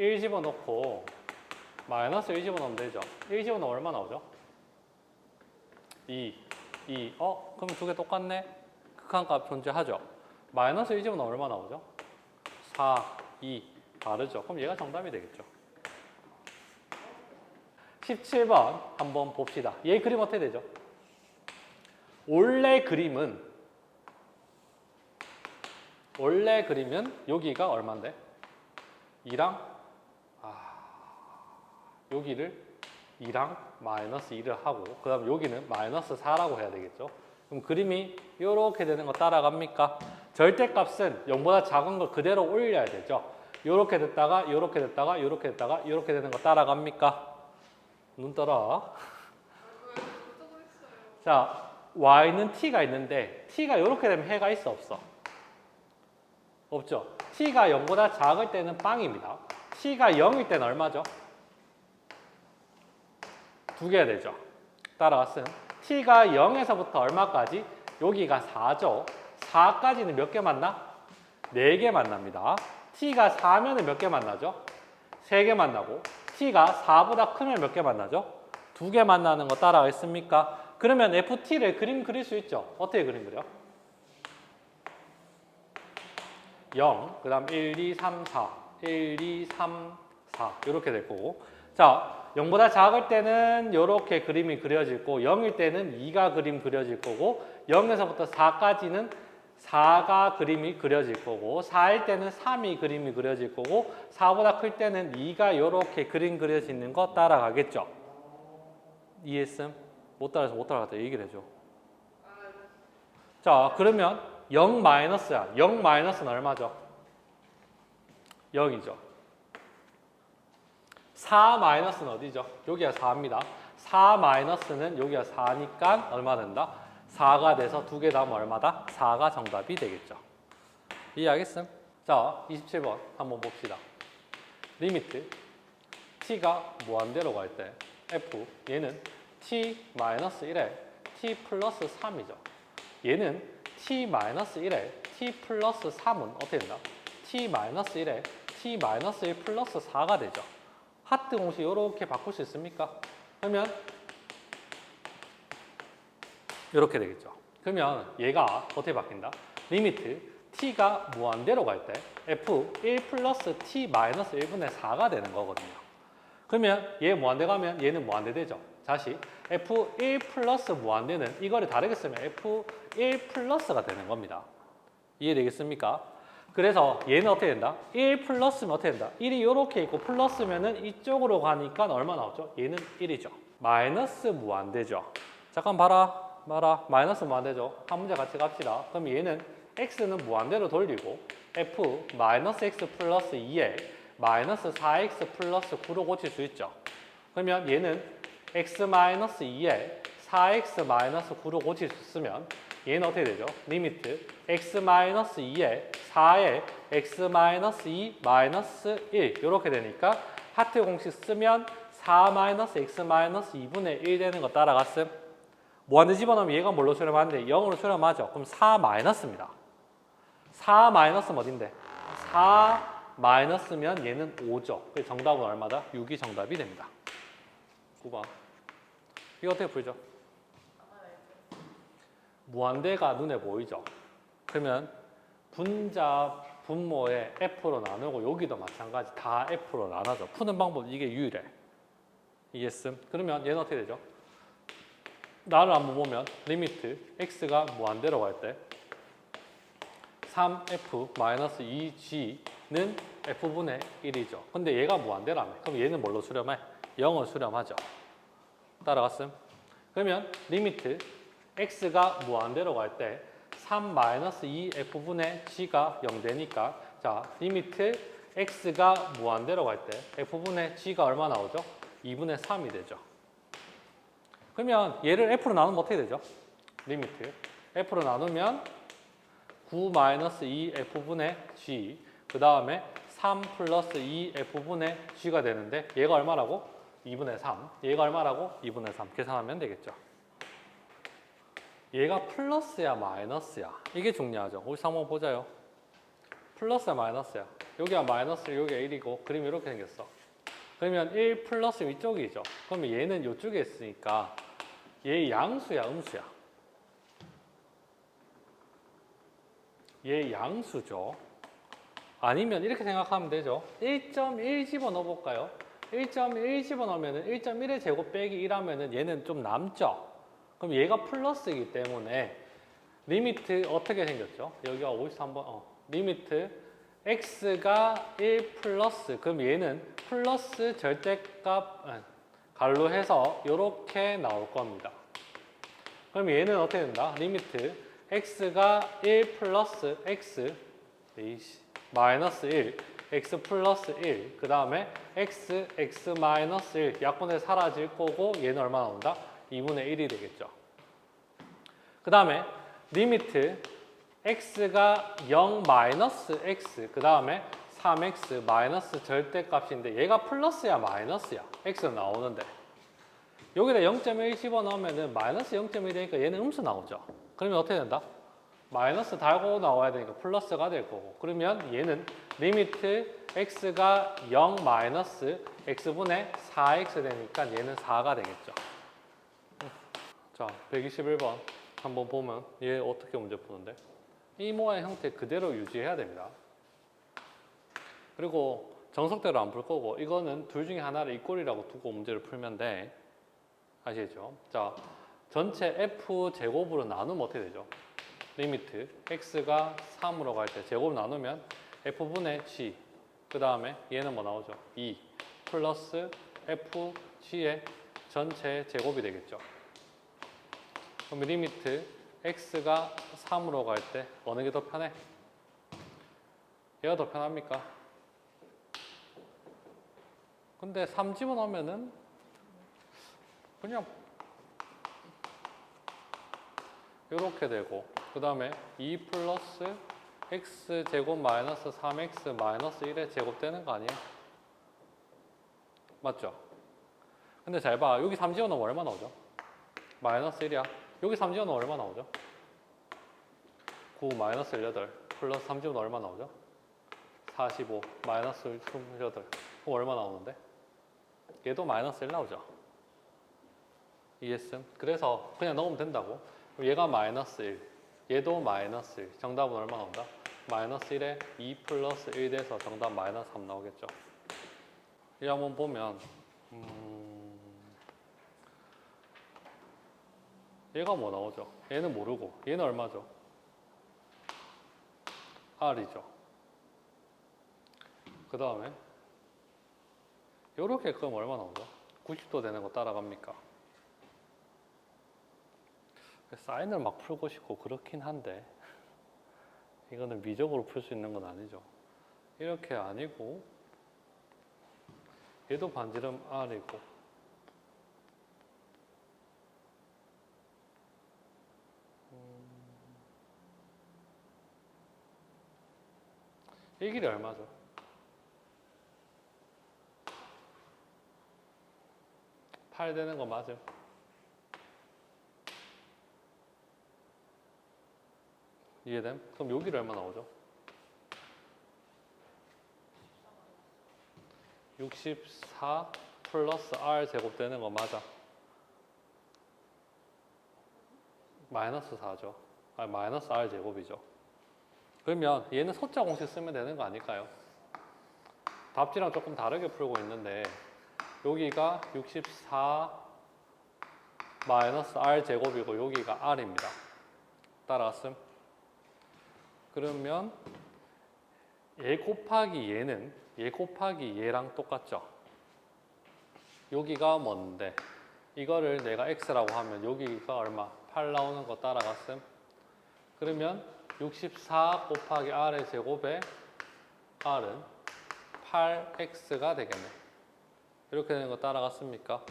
1 집어넣고 마이너스 1 집어넣으면 되죠. 1 집어넣으면 얼마 나오죠? 2, 2. 어? 그럼 두 개 똑같네? 극한값 존재하죠. 마이너스 1 집어넣으면 얼마 나오죠? 4, 2. 다르죠. 그럼 얘가 정답이 되겠죠. 17번 한번 봅시다. 얘 그림 어떻게 되죠? 원래 그림은 원래 그림은 여기가 얼마인데? 2랑 아, 여기를 2랑 마이너스 2를 하고 그 다음 여기는 마이너스 4라고 해야 되겠죠. 그럼 그림이 이렇게 되는 거 따라갑니까? 절대값은 0보다 작은 걸 그대로 올려야 되죠. 이렇게 됐다가 이렇게 됐다가 이렇게 됐다가 이렇게 되는 거 따라갑니까? 눈 떠라. 자, y는 t가 있는데 t가 이렇게 되면 해가 있어 없어? 없죠. t가 0보다 작을 때는 빵입니다. t가 0일 때는 얼마죠? 두 개가 되죠. 따라왔음. t가 0에서부터 얼마까지? 여기가 4죠. 4까지는 몇 개 만나? 4개 만납니다. t가 4면은 몇 개 만나죠? 3개 만나고 t가 4보다 크면 몇 개 만나죠? 두개 만나는 거 따라가겠습니까? 그러면 ft를 그림 그릴 수 있죠? 어떻게 그림 그려? 0, 그 다음 1, 2, 3, 4, 1, 2, 3, 4 이렇게 될 거고 자, 0보다 작을 때는 이렇게 그림이 그려질 거고 0일 때는 2가 그림 그려질 거고 0에서부터 4까지는 4가 그림이 그려질 거고 4일 때는 3이 그림이 그려질 거고 4보다 클 때는 2가 이렇게 그림 그려지는 거 따라가겠죠. 이해했음? 못 따라서 못 따라갔다 얘기를 해줘. 자 그러면 0 마이너스야. 0 마이너스는 얼마죠? 0이죠. 4 마이너스는 어디죠? 여기가 4입니다. 4 마이너스는 여기가 4니까 얼마 된다? 4가 돼서 두 개 다음 얼마다? 4가 정답이 되겠죠. 이해하겠음? 자, 27번 한번 봅시다. 리미트 t가 무한대로 갈 때 f 얘는 t 마이너스 1에 t 플러스 3이죠. 얘는 t 마이너스 1에 t 플러스 3은 어떻게 된다? t 마이너스 1에 t 마이너스 1 플러스 4가 되죠. 하트 공식 이렇게 바꿀 수 있습니까? 그러면 이렇게 되겠죠. 그러면 얘가 어떻게 바뀐다? 리미트 t가 무한대로 갈 때 f 1 플러스 t 마이너스 1분의 4가 되는 거거든요. 그러면 얘 무한대 가면 얘는 무한대 되죠. 다시 f1 플러스 무한대는 이거를 다르게 쓰면 f1 플러스가 되는 겁니다. 이해되겠습니까? 그래서 얘는 어떻게 된다? 1 플러스면 어떻게 된다? 1이 이렇게 있고 플러스면은 이쪽으로 가니까 얼마 나오죠? 얘는 1이죠. 마이너스 무한대죠. 잠깐 봐라. 봐라. 마이너스 무한대죠. 한 문제 같이 갑시다. 그럼 얘는 x는 무한대로 돌리고 f 마이너스 x 플러스 2에 마이너스 4x 플러스 9로 고칠 수 있죠. 그러면 얘는 x 마이너스 2에 4x 마이너스 9로 고칠 수 있으면 얘는 어떻게 되죠? 리미트 x 마이너스 2에 4에 x 마이너스 2 마이너스 1 이렇게 되니까 하트 공식 쓰면 4 마이너스 x 마이너스 2분의 1 되는 거 따라갔음. 무한대 집어넣으면 얘가 뭘로 수렴하는데 0으로 수렴하죠. 그럼 4 마이너스입니다. 4 마이너스 어딘데? 4 마이너스면 얘는 5죠. 그래서 정답은 얼마다? 6이 정답이 됩니다. 9번. 이거 어떻게 풀죠? 무한대가 눈에 보이죠? 그러면 분자 분모의 F로 나누고 여기도 마찬가지 다 F로 나눠져. 푸는 방법 이게 유일해. 이해했음? 그러면 얘는 어떻게 되죠? 나를 한번 보면 리미트 x가 무한대로 갈 때 3f-2g는 f분의 1이죠. 근데 얘가 무한대라며. 그럼 얘는 뭘로 수렴해? 0을 수렴하죠. 따라갔음? 그러면 리미트 x가 무한대로 갈 때 3-2f분의 g가 0 되니까 자 리미트 x가 무한대로 갈 때 f분의 g가 얼마 나오죠? 2분의 3이 되죠. 그러면 얘를 f로 나누면 어떻게 되죠? 리미트 f로 나누면 9-2f분의 g 그 다음에 3 플러스 2f분의 g가 되는데 얘가 얼마라고? 2분의 3 얘가 얼마라고? 2분의 3 계산하면 되겠죠. 얘가 플러스야 마이너스야 이게 중요하죠. 우리 한번 보자요. 플러스야 마이너스야. 여기가 마이너스, 여기가 1이고 그림이 이렇게 생겼어. 그러면 1 플러스 위쪽이죠. 그러면 얘는 이쪽에 있으니까 얘 양수야, 음수야. 얘 양수죠. 아니면 이렇게 생각하면 되죠. 1.1 집어넣어 볼까요? 1.1 집어넣으면 1.1의 제곱 빼기 1하면 얘는 좀 남죠. 그럼 얘가 플러스이기 때문에 리미트 어떻게 생겼죠? 여기가 53번 어, 리미트 x가 1 플러스 그럼 얘는 플러스 절대값 아, 갈로 해서 이렇게 나올 겁니다. 그럼 얘는 어떻게 된다? 리미트 x가 1 플러스 x 마이너스 1 x 플러스 1그 다음에 x x 마이너스 1 약분에 사라질 거고 얘는 얼마 나온다? 2분의 1이 되겠죠. 그 다음에 리미트 x가 0 마이너스 x 그 다음에 3x 마이너스 절대값인데 얘가 플러스야 마이너스야? x는 나오는데. 여기다 0.1 집어넣으면 마이너스 0.1 되니까 얘는 음수 나오죠. 그러면 어떻게 된다? 마이너스 달고 나와야 되니까 플러스가 될 거고. 그러면 얘는 리미트 x가 0 마이너스 x분의 4x 되니까 얘는 4가 되겠죠 자 121번 한번 보면 얘 어떻게 문제 푸는데 이 모양 형태 그대로 유지해야 됩니다. 그리고 정석대로 안 풀 거고 이거는 둘 중에 하나를 이꼴이라고 두고 문제를 풀면 돼. 아시겠죠? 자, 전체 f 제곱으로 나누면 어떻게 되죠? 리미트 x가 3으로 갈 때 제곱 나누면 f분의 g 그 다음에 얘는 뭐 나오죠? 2 플러스 f g의 전체 제곱이 되겠죠. 그럼 리미트 x가 3으로 갈 때 어느 게 더 편해? 얘가 더 편합니까? 근데 3 집어넣으면은 그냥 이렇게 되고 그 다음에 2 플러스 x 제곱 마이너스 3x 마이너스 1의 제곱 되는 거 아니에요? 맞죠? 근데 잘 봐. 여기 3 집어넣으면 얼마 나오죠? 마이너스 1이야. 여기 3 집어넣으면 얼마 나오죠? 9 마이너스 18 플러스 3 집어넣으면 얼마 나오죠? 45 마이너스 28 그럼 얼마 나오는데? 얘도 마이너스 1 나오죠? 이해했음? 그래서 그냥 넣으면 된다고 얘가 마이너스 1 얘도 마이너스 1 정답은 얼마 나온다? 마이너스 1에 2 플러스 1 돼서 정답 마이너스 3 나오겠죠 이 한번 보면 음, 얘가 뭐 나오죠? 얘는 모르고 얘는 얼마죠? R이죠. 그 다음에 이렇게 그럼 얼마 나오죠? 90도 되는 거 따라갑니까? 사인을 막 풀고 싶고 그렇긴 한데 이거는 미적으로 풀 수 있는 건 아니죠. 이렇게 아니고 얘도 반지름 R이고 이 길이 얼마죠? 팔 되는 거 맞아요? 이해됨? 그럼 여기를 얼마 나오죠? 64 플러스 r 제곱 되는 거 맞아? 마이너스 4죠. 아, 마이너스 r 제곱이죠. 그러면 얘는 소자 공식 쓰면 되는 거 아닐까요? 답지랑 조금 다르게 풀고 있는데 여기가 64 마이너스 r 제곱이고 여기가 r입니다. 따라갔음? 그러면 얘 곱하기 얘는 얘 곱하기 얘랑 똑같죠? 여기가 뭔데? 이거를 내가 x라고 하면 여기가 얼마? 8 나오는 거 따라갔음? 그러면 64 곱하기 r의 제곱에 r은 8x가 되겠네. 이렇게 되는 거 따라갔습니까?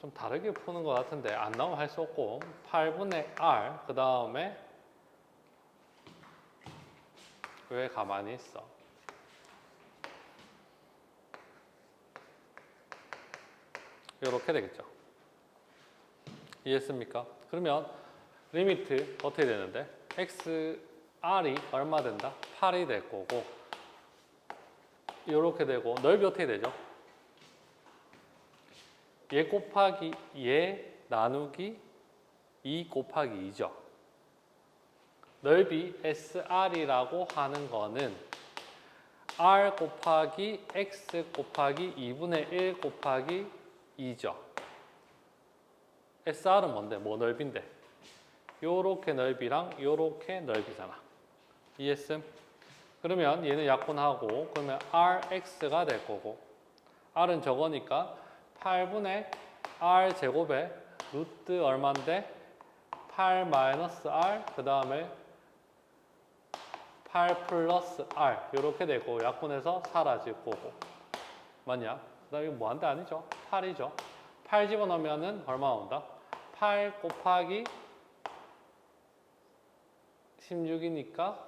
좀 다르게 푸는 것 같은데 안 나오면 할 수 없고 8분의 r 그 다음에 왜 가만히 있어? 이렇게 되겠죠. 이해했습니까? 그러면 리미트 어떻게 되는데? X R이 얼마 된다? 8이 될 거고 이렇게 되고 넓이 어떻게 되죠? 얘 곱하기 얘 나누기 2 곱하기 2죠. 넓이 SR이라고 하는 거는 R 곱하기 X 곱하기 2분의 1 곱하기 2죠. SR은 뭔데? 뭐 넓인데? 요렇게 넓이랑 요렇게 넓이잖아. 이해했음? 그러면 얘는 약분하고 그러면 RX가 될 거고 R은 저거니까 8분의 R 제곱에 루트 얼마인데 8 마이너스 R 그 다음에 8 플러스 R 이렇게 되고 약분해서 사라질 거고 맞냐? 나 이거 뭐한데 아니죠? 8이죠. 8 집어넣으면 은 얼마 나온다? 8 곱하기 16이니까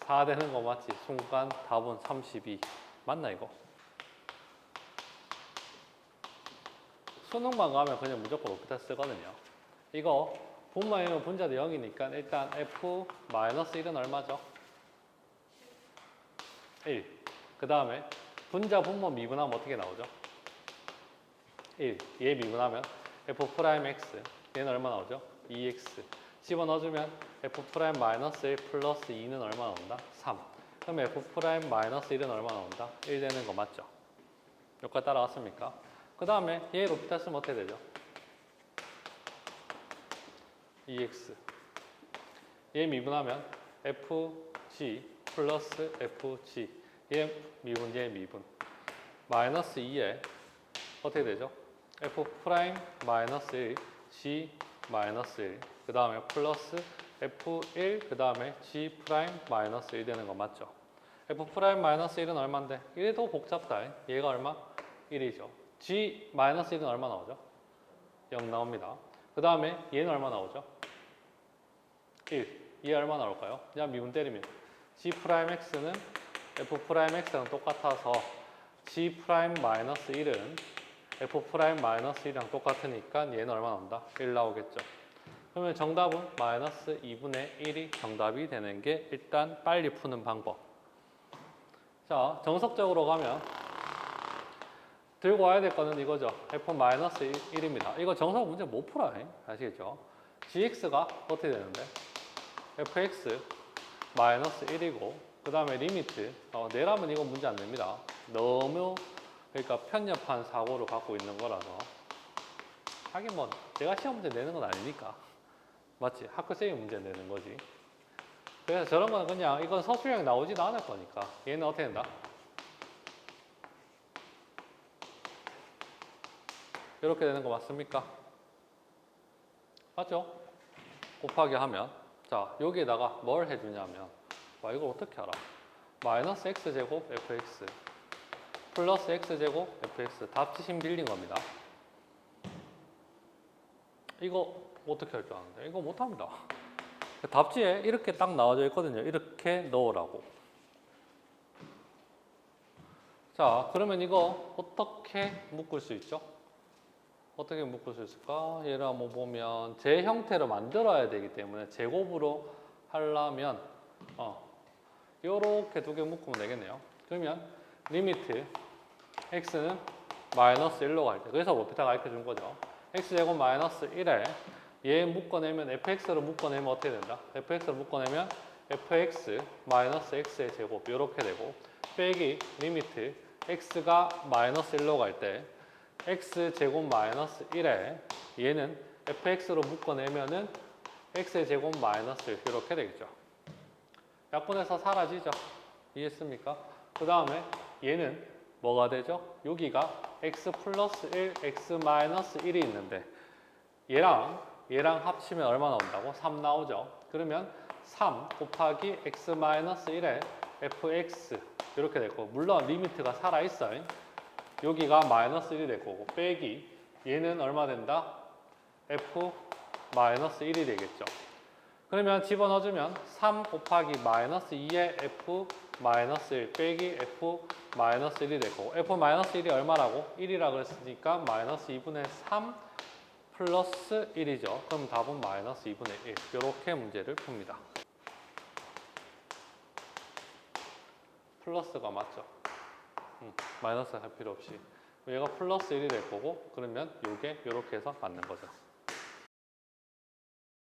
4 되는 거 맞지? 순간 답은 32 맞나 이거? 수능만 가면 그냥 무조건 오피타 쓰거든요. 이거 분모이면 분자도 0이니까 일단 f 마이너스 1은 얼마죠? 1. 그 다음에 분자 분모 미분하면 어떻게 나오죠? 1. 얘 미분하면 f 프라임 x 얘는 얼마 나오죠? 2x 집어넣어주면 f 프라임 마이너스 1 플러스 2는 얼마 나온다? 3. 그럼 f 프라임 마이너스 1은 얼마 나온다? 1 되는 거 맞죠? 여기까지 따라왔습니까? 그 다음에 얘 로피타 쓰면 어떻게 되죠? 2x 얘 미분하면 fg 플러스 fg 얘 미분 얘 미분 마이너스 2에 어떻게 되죠? f 프라임 마이너스 1 g 마이너스 1 그 다음에 플러스 f1 그 다음에 g 프라임 마이너스 1 되는 거 맞죠? f 프라임 마이너스 1은 얼마인데? 1도 복잡다 얘가 얼마? 1이죠 g 마이너스 1은 얼마 나오죠? 0 나옵니다 그 다음에 얘는 얼마 나오죠? 1. 얘 얼마 나올까요? 그냥 미분 때리면 g 프라임 x는 f 프라임 x랑 똑같아서 g 프라임 마이너스 1은 f 프라임 마이너스 1이랑 똑같으니까 얘는 얼마 나온다? 1 나오겠죠. 그러면 정답은 마이너스 2분의 1이 정답이 되는 게 일단 빨리 푸는 방법. 자, 정석적으로 가면 들고 와야 될 거는 이거죠. f 마이너스 1입니다. 이거 정석 문제 못 풀어요. 아시겠죠? gx가 어떻게 되는데? fx 마이너스 1이고 그 다음에 리미트 어, 내라면 이거 문제 안 됩니다. 너무 그러니까 편협한 사고를 갖고 있는 거라서 하긴 뭐 내가 시험 문제 내는 건 아니니까 맞지? 학교 쌤이 문제 내는 거지. 그래서 저런 거는 그냥 이건 서술형 나오지도 않을 거니까 얘는 어떻게 된다? 이렇게 되는 거 맞습니까? 맞죠? 곱하기 하면 자 여기에다가 뭘 해주냐면 와 이걸 어떻게 알아? 마이너스 x제곱 fx 플러스 x제곱 fx 답지심 빌린 겁니다. 이거 어떻게 할 줄 아는데? 이거 못합니다. 답지에 이렇게 딱 나와져 있거든요. 이렇게 넣으라고. 자, 그러면 이거 어떻게 묶을 수 있죠? 어떻게 묶을 수 있을까? 얘를 한번 보면 제 형태로 만들어야 되기 때문에 제곱으로 하려면 어, 요렇게 두 개 묶으면 되겠네요. 그러면 리미트 x는 마이너스 1로 갈 때 그래서 모피타가 이렇게 준 거죠. x제곱 마이너스 1에 얘 묶어내면 fx로 묶어내면 어떻게 된다? fx로 묶어내면 fx 마이너스 x의 제곱 이렇게 되고 빼기 리미트 x가 마이너스 1로 갈 때 x 제곱 마이너스 1에 얘는 fx로 묶어내면은 x의 제곱 마이너스 1 이렇게 되겠죠. 약분해서 사라지죠. 이해했습니까? 그 다음에 얘는 뭐가 되죠? 여기가 x 플러스 1, x 마이너스 1이 있는데 얘랑 얘랑 합치면 얼마 나온다고? 3 나오죠. 그러면 3 곱하기 x 마이너스 1에 fx 이렇게 될 거고 물론 리미트가 살아있어요. 여기가 마이너스 1이 될 거고 빼기 얘는 얼마 된다? f 마이너스 1이 되겠죠. 그러면 집어넣어주면 3 곱하기 마이너스 2의 f 마이너스 1 빼기 f 마이너스 1이 될 거고 f 마이너스 1이 얼마라고? 1이라 그랬으니까 마이너스 2분의 3 플러스 1이죠. 그럼 답은 마이너스 2분의 1 이렇게 문제를 풉니다. 플러스가 맞죠? 음, 마이너스 할 필요 없이 얘가 플러스 1이 될 거고 그러면 이게 이렇게 해서 맞는 거죠.